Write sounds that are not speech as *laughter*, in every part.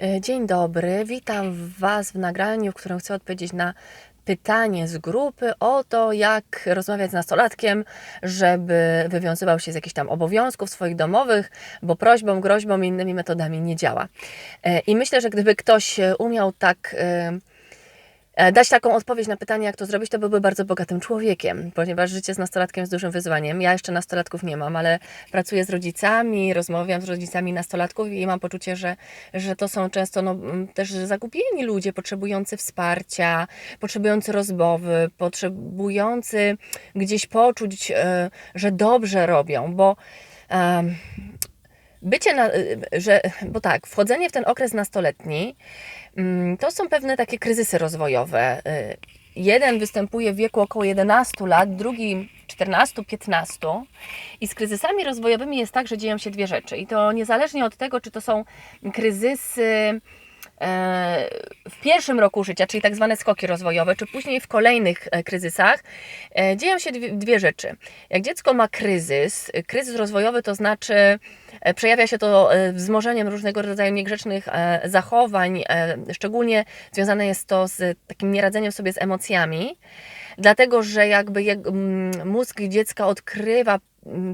E, Dzień dobry, witam Was w nagraniu, w którym chcę odpowiedzieć na pytanie z grupy o to, jak rozmawiać z nastolatkiem, żeby wywiązywał się z jakichś tam obowiązków swoich domowych, bo prośbą, groźbą i innymi metodami nie działa. E, I myślę, że gdyby ktoś umiał tak e, dać taką odpowiedź na pytanie, jak to zrobić, to byłby bardzo bogatym człowiekiem, ponieważ życie z nastolatkiem jest dużym wyzwaniem. Ja jeszcze nastolatków nie mam, ale pracuję z rodzicami, rozmawiam z rodzicami nastolatków i mam poczucie, że, że to są często no, też zagubieni ludzie, potrzebujący wsparcia, potrzebujący rozmowy, potrzebujący gdzieś poczuć, e, że dobrze robią, bo bycie, na, że, bo tak, wchodzenie w ten okres nastoletni mm, to są pewne takie kryzysy rozwojowe. Y, Jeden występuje w wieku około 11 lat, drugi 14-15 i z kryzysami rozwojowymi jest tak, że dzieją się dwie rzeczy i to niezależnie od tego, czy to są kryzysy w pierwszym roku życia, czyli tak zwane skoki rozwojowe, czy później w kolejnych e, kryzysach, e, dzieją się dwie, dwie rzeczy. Jak dziecko ma kryzys, e, kryzys rozwojowy to znaczy e, przejawia się to e, wzmożeniem różnego rodzaju niegrzecznych e, zachowań, e, szczególnie związane jest to z takim nieradzeniem sobie z emocjami, dlatego że jakby jak, mózg dziecka odkrywa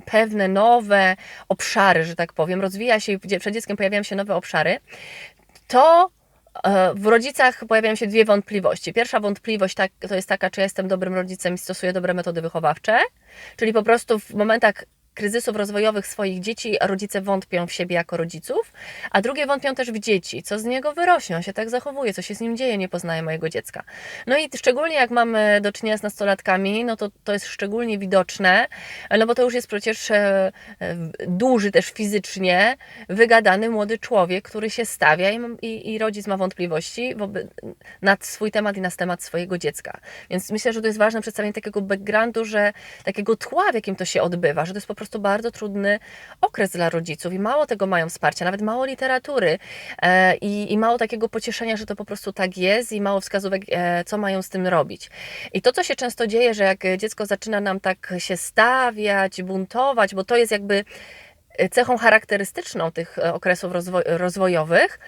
pewne nowe obszary, że tak powiem, rozwija się przed dzieckiem pojawiają się nowe obszary, to e, w rodzicach pojawiają się dwie wątpliwości. Pierwsza wątpliwość tak, to jest taka, czy jestem dobrym rodzicem i stosuję dobre metody wychowawcze, czyli po prostu w momentach kryzysów rozwojowych swoich dzieci rodzice wątpią w siebie jako rodziców, a drugie wątpią też w dzieci, co z niego wyrośnie, on się tak zachowuje, co się z nim dzieje, nie poznaje mojego dziecka. No i szczególnie jak mamy do czynienia z nastolatkami, no to to jest szczególnie widoczne, no bo to już jest przecież e, e, duży też fizycznie, wygadany młody człowiek, który się stawia i, i, i rodzic ma wątpliwości wobec, nad swój temat i na temat swojego dziecka. Więc myślę, że to jest ważne przedstawienie takiego backgroundu, że takiego tła, w jakim to się odbywa, że to jest po prostu bardzo trudny okres dla rodziców i mało tego mają wsparcia, nawet mało literatury e, i, i mało takiego pocieszenia, że to po prostu tak jest i mało wskazówek, e, co mają z tym robić. I to, co się często dzieje, że jak dziecko zaczyna nam tak się stawiać, buntować, bo to jest jakby cechą charakterystyczną tych e, okresów rozwo- rozwojowych,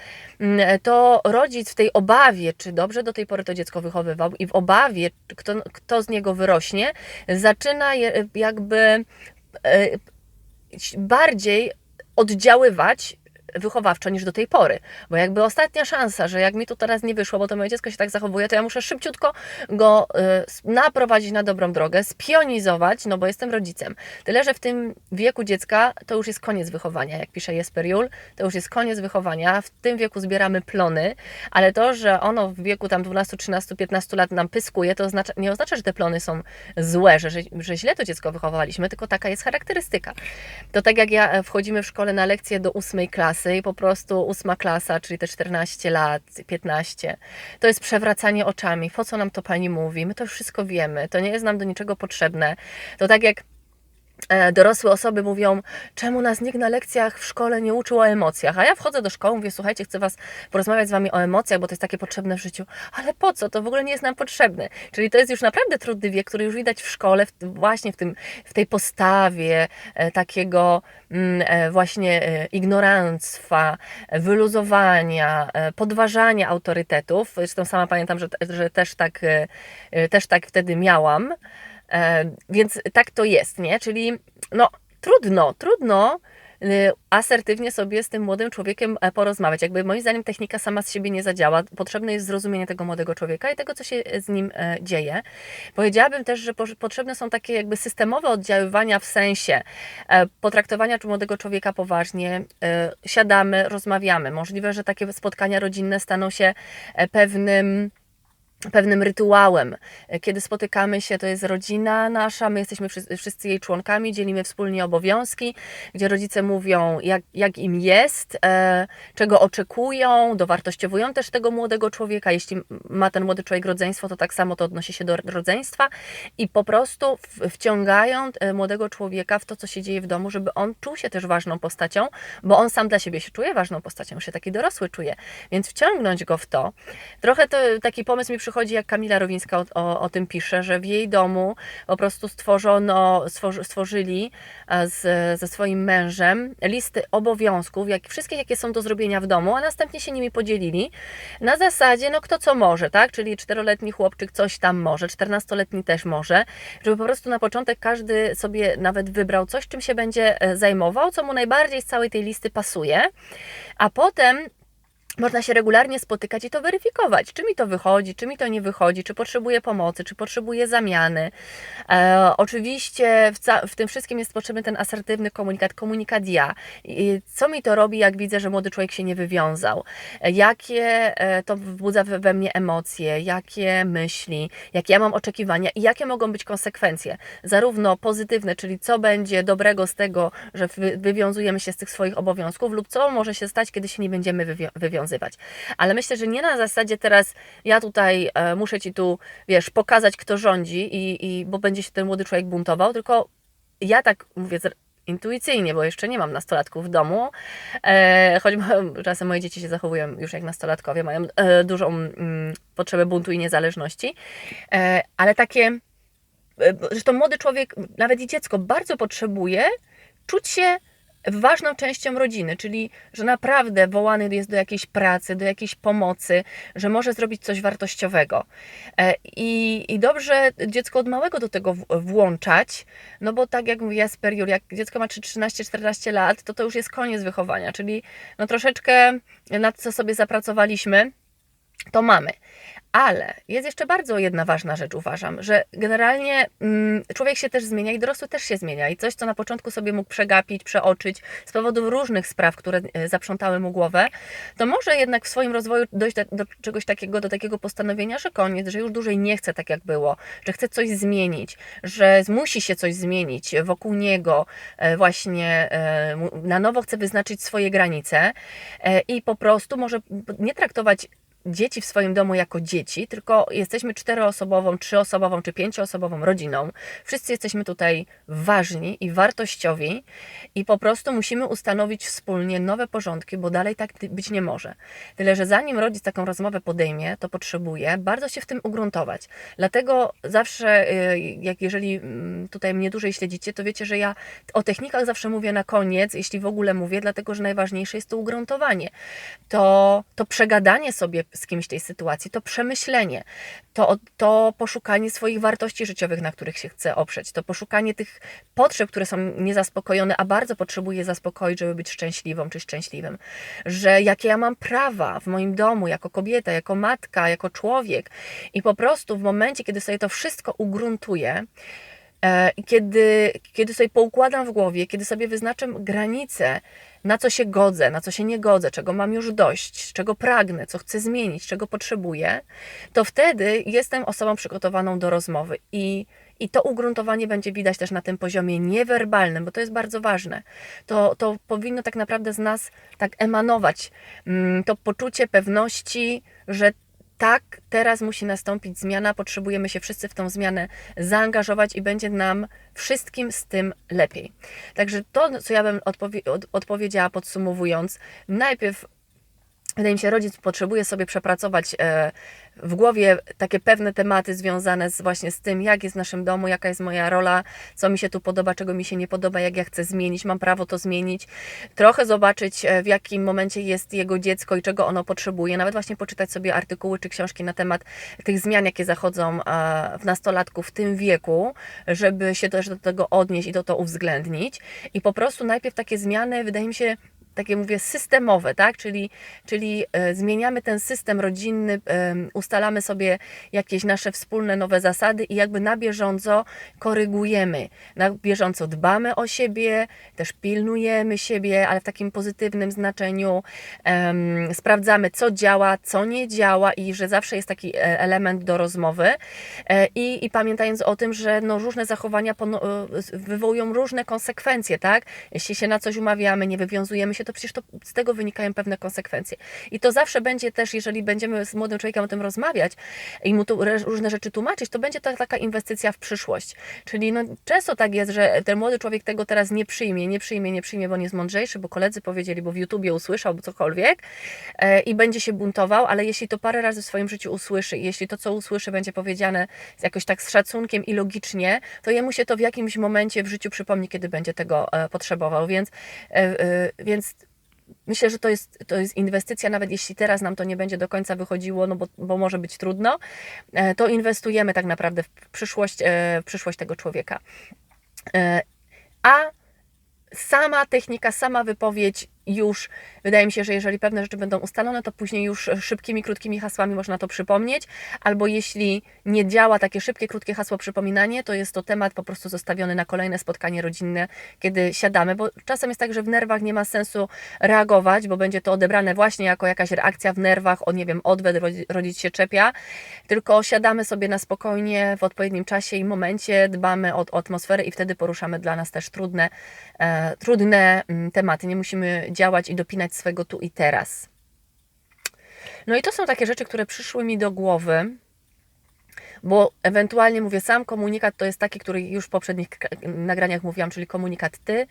to rodzic w tej obawie, czy dobrze do tej pory to dziecko wychowywał, i w obawie, kto, kto z niego wyrośnie, zaczyna je- jakby e, bardziej oddziaływać wychowawczo niż do tej pory. Bo jakby ostatnia szansa, że jak mi to teraz nie wyszło, bo to moje dziecko się tak zachowuje, to ja muszę szybciutko go y, naprowadzić na dobrą drogę, spionizować, no bo jestem rodzicem. Tyle, że w tym wieku dziecka to już jest koniec wychowania. Jak pisze Jesper Juhl, to już jest koniec wychowania. W tym wieku zbieramy plony, ale to, że ono w wieku tam 12, 13, 15 lat nam pyskuje, to oznacza, nie oznacza, że te plony są złe, że, że, że źle to dziecko wychowaliśmy, tylko taka jest charakterystyka. To tak jak ja e, wchodzimy w szkole na lekcje do ósmej klasy i po prostu ósma klasa, czyli te 14 lat, 15, to jest przewracanie oczami. Po co nam to pani mówi? My to już wszystko wiemy. To nie jest nam do niczego potrzebne. To tak jak dorosłe osoby mówią, czemu nas nikt na lekcjach w szkole nie uczył o emocjach, a ja wchodzę do szkoły, mówię, słuchajcie, chcę was porozmawiać z wami o emocjach, bo to jest takie potrzebne w życiu, ale po co, to w ogóle nie jest nam potrzebne, czyli to jest już naprawdę trudny wiek, który już widać w szkole, w, właśnie w, tym, w tej postawie e, takiego mm, e, właśnie e, ignoranstwa, e, wyluzowania, e, podważania autorytetów, zresztą sama pamiętam, że, że też, tak, e, e, też tak wtedy miałam, E, Więc tak to jest, nie? Czyli no trudno, trudno y, asertywnie sobie z tym młodym człowiekiem e, porozmawiać. Jakby moim zdaniem technika sama z siebie nie zadziała. Potrzebne jest zrozumienie tego młodego człowieka i tego, co się z nim e, dzieje. Powiedziałabym też, że po- potrzebne są takie jakby systemowe oddziaływania w sensie e, potraktowania młodego człowieka poważnie. e, Siadamy, rozmawiamy. Możliwe, że takie spotkania rodzinne staną się e, pewnym pewnym rytuałem. Kiedy spotykamy się, to jest rodzina nasza, my jesteśmy wszyscy, jej członkami, dzielimy wspólnie obowiązki, gdzie rodzice mówią, jak, jak im jest, e, czego oczekują, dowartościowują też tego młodego człowieka. Jeśli ma ten młody człowiek rodzeństwo, to tak samo to odnosi się do rodzeństwa i po prostu wciągają e, młodego człowieka w to, co się dzieje w domu, żeby on czuł się też ważną postacią, bo on sam dla siebie się czuje ważną postacią, się taki dorosły czuje, więc wciągnąć go w to. Trochę to, taki pomysł mi przychodzi przychodzi, jak Kamila Rowińska o, o, o tym pisze, że w jej domu po prostu stworzono, stworzy, stworzyli e, z, ze swoim mężem listy obowiązków, jak, wszystkie jakie są do zrobienia w domu, a następnie się nimi podzielili na zasadzie, no kto co może, tak? Czyli czteroletni chłopczyk coś tam może, czternastoletni też może, żeby po prostu na początek każdy sobie nawet wybrał coś, czym się będzie e, zajmował, co mu najbardziej z całej tej listy pasuje, a potem można się regularnie spotykać i to weryfikować, czy mi to wychodzi, czy mi to nie wychodzi, czy potrzebuję pomocy, czy potrzebuję zamiany. E, oczywiście w, w, tym wszystkim jest potrzebny ten asertywny komunikat, komunikat ja. I co mi to robi, jak widzę, że młody człowiek się nie wywiązał? E, jakie e, to wzbudza we, mnie emocje, jakie myśli, jakie ja mam oczekiwania i jakie mogą być konsekwencje, zarówno pozytywne, czyli co będzie dobrego z tego, że wy, wywiązujemy się z tych swoich obowiązków, lub co może się stać, kiedy się nie będziemy wywiązywać ale myślę, że nie na zasadzie teraz ja tutaj e, muszę ci tu, wiesz, pokazać, kto rządzi, i, i, bo będzie się ten młody człowiek buntował, tylko ja tak mówię intuicyjnie, bo jeszcze nie mam nastolatków w domu, e, choć *laughs* czasem moje dzieci się zachowują już jak nastolatkowie, mają e, dużą mm, potrzebę buntu i niezależności, e, ale takie, e, zresztą młody człowiek, nawet i dziecko bardzo potrzebuje czuć się ważną częścią rodziny, czyli że naprawdę wołany jest do jakiejś pracy, do jakiejś pomocy, że może zrobić coś wartościowego. E, I, i dobrze dziecko od małego do tego włączać, no bo tak jak mówi Jasper Jur, jak dziecko ma 13-14 lat, to to już jest koniec wychowania, czyli no troszeczkę nad co sobie zapracowaliśmy, to mamy. Ale jest jeszcze bardzo jedna ważna rzecz, uważam, że generalnie mm, człowiek się też zmienia i dorosły też się zmienia. I coś, co na początku sobie mógł przegapić, przeoczyć z powodu różnych spraw, które e, zaprzątały mu głowę, to może jednak w swoim rozwoju dojść do, do czegoś takiego, do takiego postanowienia, że koniec, że już dłużej nie chce tak, jak było, że chce coś zmienić, że musi się coś zmienić wokół niego, e, właśnie e, na nowo chce wyznaczyć swoje granice i po prostu może nie traktować dzieci w swoim domu jako dzieci, tylko jesteśmy czteroosobową, trzyosobową czy pięcioosobową rodziną. Wszyscy jesteśmy tutaj ważni i wartościowi i po prostu musimy ustanowić wspólnie nowe porządki, bo dalej tak być nie może. Tyle, że zanim rodzic taką rozmowę podejmie, to potrzebuje bardzo się w tym ugruntować. Dlatego zawsze, y, jak jeżeli mm, tutaj mnie dłużej śledzicie, to wiecie, że ja o technikach zawsze mówię na koniec, jeśli w ogóle mówię, dlatego, że najważniejsze jest to ugruntowanie. To, to przegadanie sobie z kimś tej sytuacji, to przemyślenie, to, to poszukanie swoich wartości życiowych, na których się chce oprzeć, to poszukanie tych potrzeb, które są niezaspokojone, a bardzo potrzebuję zaspokoić, żeby być szczęśliwą czy szczęśliwym, że jakie ja mam prawa w moim domu, jako kobieta, jako matka, jako człowiek i po prostu w momencie, kiedy sobie to wszystko ugruntuję, kiedy, kiedy sobie poukładam w głowie, kiedy sobie wyznaczę granice, na co się godzę, na co się nie godzę, czego mam już dość, czego pragnę, co chcę zmienić, czego potrzebuję, to wtedy jestem osobą przygotowaną do rozmowy i i to ugruntowanie będzie widać też na tym poziomie niewerbalnym, bo to jest bardzo ważne. To, to powinno tak naprawdę z nas tak emanować. Mm, to poczucie pewności, że tak, teraz musi nastąpić zmiana, potrzebujemy się wszyscy w tą zmianę zaangażować i będzie nam wszystkim z tym lepiej. Także to, co ja bym odpowie odpowiedziała podsumowując, najpierw Wydaje mi się, rodzic potrzebuje sobie przepracować e, w głowie takie pewne tematy związane z, właśnie z tym, jak jest w naszym domu, jaka jest moja rola, co mi się tu podoba, czego mi się nie podoba, jak ja chcę zmienić, mam prawo to zmienić. Trochę zobaczyć, e, w jakim momencie jest jego dziecko i czego ono potrzebuje. Nawet właśnie poczytać sobie artykuły czy książki na temat tych zmian, jakie zachodzą e, w nastolatku w tym wieku, żeby się też do tego odnieść i do to uwzględnić. I po prostu najpierw takie zmiany, wydaje mi się, takie mówię, systemowe, tak? Czyli, czyli e, zmieniamy ten system rodzinny, e, ustalamy sobie jakieś nasze wspólne nowe zasady i jakby na bieżąco korygujemy. Na bieżąco dbamy o siebie, też pilnujemy siebie, ale w takim pozytywnym znaczeniu. sprawdzamy, co działa, co nie działa i że zawsze jest taki e, element do rozmowy. I, i pamiętając o tym, że no, różne zachowania wywołują różne konsekwencje, tak? Jeśli się na coś umawiamy, nie wywiązujemy się się, to przecież to, z tego wynikają pewne konsekwencje. I to zawsze będzie też, jeżeli będziemy z młodym człowiekiem o tym rozmawiać i mu tu różne rzeczy tłumaczyć, to będzie to taka inwestycja w przyszłość. Czyli no, często tak jest, że ten młody człowiek tego teraz nie przyjmie, nie przyjmie, nie przyjmie, bo on jest mądrzejszy, bo koledzy powiedzieli, bo w YouTubie usłyszał, bo cokolwiek e, i będzie się buntował, ale jeśli to parę razy w swoim życiu usłyszy jeśli to, co usłyszy, będzie powiedziane jakoś tak z szacunkiem i logicznie, to jemu się to w jakimś momencie w życiu przypomni, kiedy będzie tego e, potrzebował. Więc, e, e, więc myślę, że to jest, to jest inwestycja, nawet jeśli teraz nam to nie będzie do końca wychodziło, no bo, bo może być trudno, e, to inwestujemy tak naprawdę w przyszłość, e, w przyszłość tego człowieka. E, A sama technika, sama wypowiedź już, wydaje mi się, że jeżeli pewne rzeczy będą ustalone, to później już szybkimi, krótkimi hasłami można to przypomnieć, albo jeśli nie działa takie szybkie, krótkie hasło przypominanie, to jest to temat po prostu zostawiony na kolejne spotkanie rodzinne, kiedy siadamy, bo czasem jest tak, że w nerwach nie ma sensu reagować, bo będzie to odebrane właśnie jako jakaś reakcja w nerwach, o nie wiem, odwet, rodzi- rodzic się czepia, tylko siadamy sobie na spokojnie w odpowiednim czasie i momencie, dbamy o, o atmosferę i wtedy poruszamy dla nas też trudne, e, trudne mm, tematy. Nie musimy działać i dopinać swego tu i teraz. No i to są takie rzeczy, które przyszły mi do głowy, bo ewentualnie mówię, sam komunikat to jest taki, który już w poprzednich nagraniach mówiłam, czyli komunikat ty.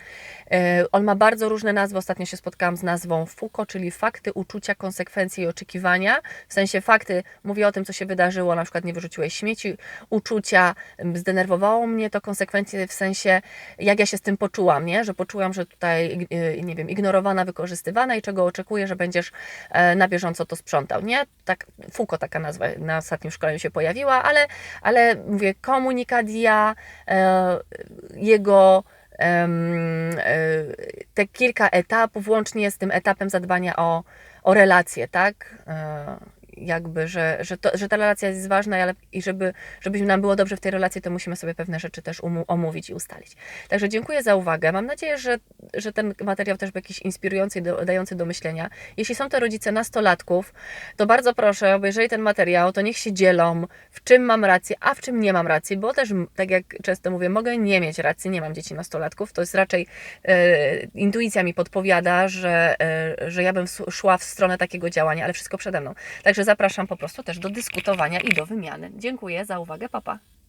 E, On ma bardzo różne nazwy. Ostatnio się spotkałam z nazwą FUKO, czyli fakty, uczucia, konsekwencje i oczekiwania. W sensie fakty, mówię o tym, co się wydarzyło, na przykład nie wyrzuciłeś śmieci, uczucia, zdenerwowało mnie to, konsekwencje w sensie, jak ja się z tym poczułam, nie? że poczułam, że tutaj, y, nie wiem, ignorowana, wykorzystywana i czego oczekuję, że będziesz e, na bieżąco to sprzątał, nie? Tak, FUKO taka nazwa na ostatnim szkoleniu się pojawiła, ale, ale mówię, komunikat ja, e, jego e, te kilka etapów, łącznie z tym etapem zadbania o, o relacje, tak? Jakby, że, że, to, że ta relacja jest ważna, ale i żeby, żeby nam było dobrze w tej relacji, to musimy sobie pewne rzeczy też omówić i ustalić. Także dziękuję za uwagę. Mam nadzieję, że, że ten materiał też był jakiś inspirujący i dający do myślenia. Jeśli są to rodzice nastolatków, to bardzo proszę, obejrzeli ten materiał, to niech się dzielą, w czym mam rację, a w czym nie mam racji, bo też, tak jak często mówię, mogę nie mieć racji, nie mam dzieci nastolatków, to jest raczej e, intuicja mi podpowiada, że, e, że ja bym szła w stronę takiego działania, ale wszystko przede mną. Także zapraszam po prostu też do dyskutowania i do wymiany. Dziękuję za uwagę, papa.